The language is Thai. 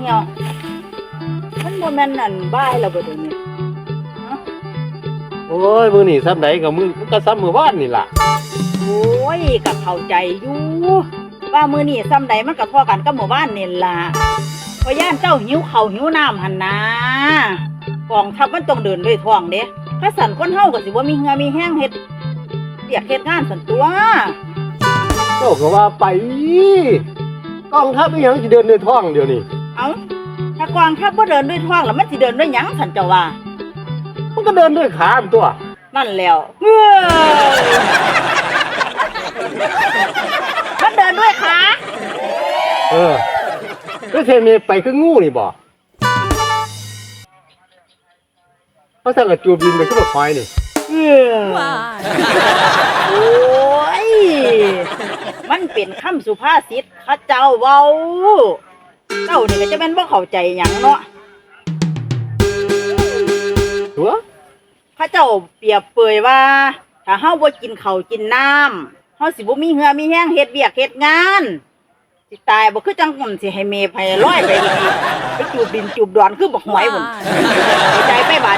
เหี่ยว มันบ่แม่นนั่นบ้ายแล้วบ่เดี๋ยวนี้โอ้ยมือนี่ซ้ำไหนกับมือมันก็ซ้ำมือบ้านนี่ล่ะ โอ้ยก็เข้าใจอยู่ว่ามื้อนี้ซ้ำใดมันก็พอกันกับหมู่บ้านนี่ล่ะเพราะย่านเจ้าหิวข้าวหิวน้ำหั่นนะกองทัพมันต้องเดินด้วยท้องเด้ถ้าสั่นคนเฮาก็สิบ่มีเหงื่อมีแห้งเฮ็ดเปียกเฮ็ดงานสั่นตัวเจ้าก็ว่าไปกองทัพอีหยังสิเดินในท้องเดี๋ยวนี้ เอาถ้ากองทัพบ่เดินด้วยท้องแล้วมันสิเดินด้วยหยังสั่นเจ้าว่า มันก็เดินด้วยขาเป็นตัว นั่นแล้วเฮ้ยมันเดินด้วยขาเออแล้วเทเมไปคืองูนี่บ่เพราะสั่งกับจูบดินไปก็บ่คอยนี่เอ้ยโอ้ย มันเป็นคำสุภาษิตเข้าเจ้าเว้า เจ้านี่ก็จะแม่นบ่เข้าใจหยังเนาะตัวเข้าเจ้าเปรียบเปยว่า ถ้าเฮาบ่กินข้าวกินน้ำเฮาสิบ่มีเหือมีแห้งเฮ็ดเวียกเฮ็ดงานสิตายบ่คือจังคนสิให้เมย์ไผลอยไปอีกไปจูบดินจูบดอนคือบักหวยพุ่นเข้าใจไปบ